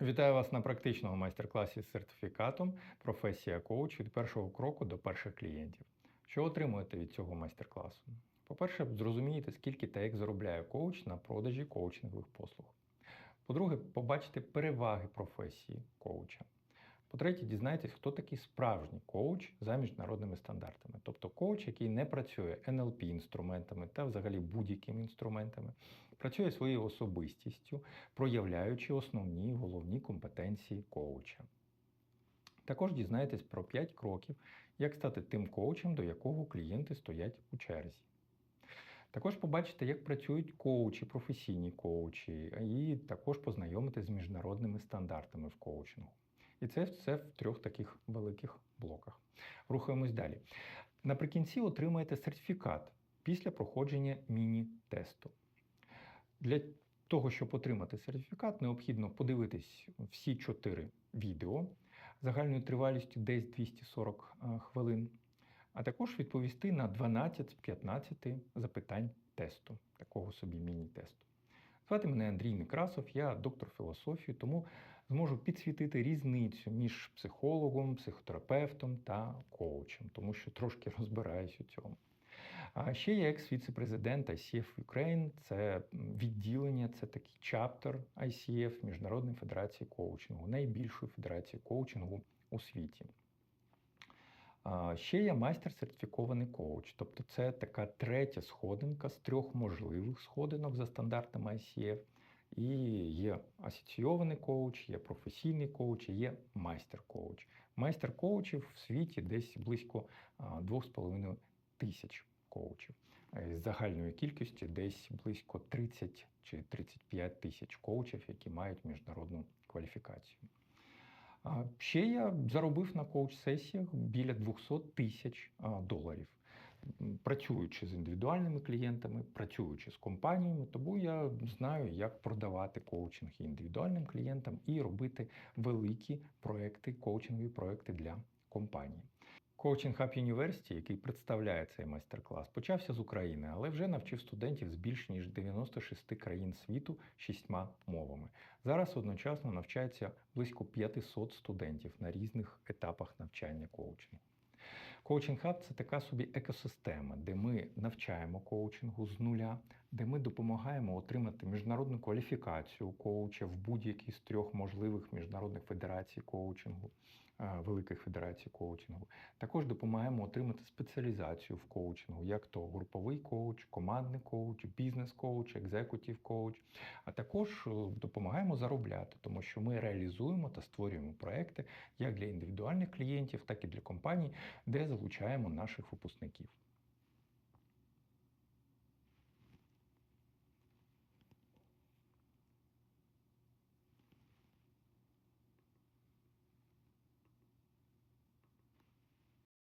Вітаю вас на практичному майстер-класі з сертифікатом Професія коуч від першого кроку до перших клієнтів. Що отримуєте від цього майстер-класу? По-перше, зрозумієте, скільки та як заробляє коуч на продажі коучингових послуг. По-друге, побачите переваги професії коуча. По-третє, дізнаєтесь, хто такий справжній коуч за міжнародними стандартами, тобто коуч, який не працює NLP інструментами та взагалі будь-якими інструментами, працює своєю особистістю, проявляючи основні головні компетенції коуча. Також дізнаєтесь про 5 кроків, як стати тим коучем, до якого клієнти стоять у черзі. Також побачите, як працюють коучі, професійні коучі, і також познайомитесь з міжнародними стандартами в коучингу. І це все в трьох таких великих блоках. Рухаємось далі. Наприкінці отримаєте сертифікат після проходження міні-тесту. Для того, щоб отримати сертифікат, необхідно подивитись всі чотири відео загальною тривалістю десь 240 е, хвилин, а також відповісти на 12-15 запитань тесту, такого собі міні-тесту. Звати мене Андрій Некрасов, я доктор філософії, тому зможу підсвітити різницю між психологом, психотерапевтом та коучем, тому що трошки розбираюсь у цьому. А ще я екс-віце-президент ICF Ukraine, це відділення, це такий чаптер ICF Міжнародної федерації коучингу, найбільшої федерації коучингу у світі. Ще я майстер сертифікований коуч, тобто це така третя сходинка з трьох можливих сходинок за стандартами ICF. І є асоційований коуч, є професійний коуч, є майстер-коуч. Майстер-коучів в світі десь близько 2,5 тисяч коучів. З загальної кількості десь близько 30 чи 35 тисяч коучів, які мають міжнародну кваліфікацію. Ще я заробив на коуч-сесіях біля 200 тисяч доларів, працюючи з індивідуальними клієнтами, працюючи з компаніями, тому я знаю, як продавати коучинг індивідуальним клієнтам і робити великі проекти, коучингові проекти для компаній. Coaching Hub University, який представляє цей майстер-клас, почався з України, але вже навчив студентів з більш ніж 96 країн світу шістьма мовами. Зараз одночасно навчається близько 500 студентів на різних етапах навчання коучингу. Coaching Hub – це така собі екосистема, де ми навчаємо коучингу з нуля, де ми допомагаємо отримати міжнародну кваліфікацію коуча в будь-якій з трьох можливих міжнародних федерацій коучингу, великих федерацій коучингу. Також допомагаємо отримати спеціалізацію в коучингу, як то груповий коуч, командний коуч, бізнес-коуч, екзекутів коуч. А також е, допомагаємо заробляти, тому що ми реалізуємо та створюємо проекти як для індивідуальних клієнтів, так і для компаній, де залучаємо наших випускників.